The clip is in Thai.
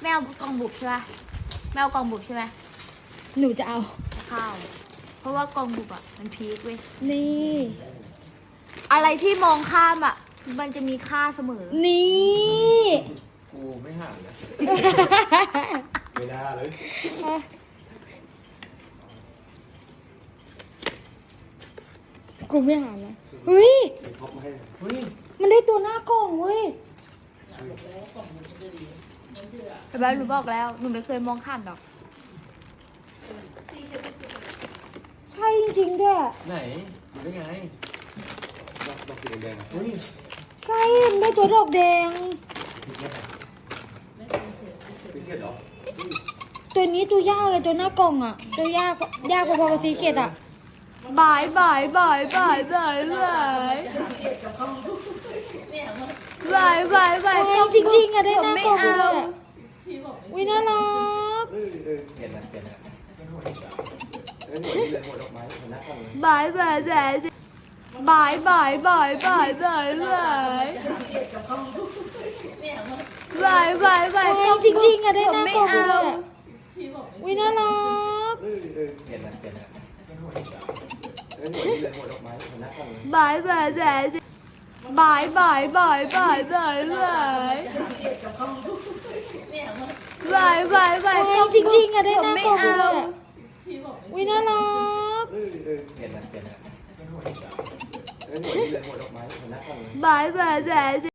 ไม่เอากองบุบใช่ไหมหนูจะเอา ข้าวเพราะว่ากองบุบอะมันพีคเว้ยนี่ อะไรที่มองข้ามอะ มันจะมีค่าเสมอ นี่ กูไม่ห่างนะ ไม่น่าเลย กูไม่หาแล้วเฮ้ยไปท็อปมาให้ เฮ้ย มันได้ตัวหน้ากล่องเว้ย แต่แบบหนูบอกแล้วหนูไม่เคยมองข้ามหรอกใช่จริงๆด้วยไหนดูได้ไงดอกดอกสีแดงๆอะเฮ้ยใช่มันได้ตัวดอกแดงสีเขียวเหรอตัวนี้ตัวยากเลยตัวหน้ากล่องอะ ตัวยากยากพอๆกับสีเกตอะบายบายบายบายบายบาย จริงๆอะได้ผมหน้าไม่กล่องเอาด้วยอะวิน่ารักเออเออเห็นนะเห็นนะเออหนวดนี่เลยหัวดอกไม้หัวหน้ากล้องเลยบายบายบายบายบายบายบายบายบายบายบายบายใช่จริงๆอะได้ผหมน้าไม่กล่องเอาด้วยอะวิน่ารักเออเออเห็นนะเห็นนะเออหนวดนี่เลยหัวดอกไม้หัวหน้ากล้องเลยบายบาย บายบายบายบายบายบายบายบายบายบายใช่จริงๆอะได้ผหมน้าไม่กล่องเอาด้วยอะวิน่ารักเออเออเห็นนะเห็นนะเออหนวดนี่เลยหัวดอกไม้หัวหน้ากล้องเลยบายบายบาย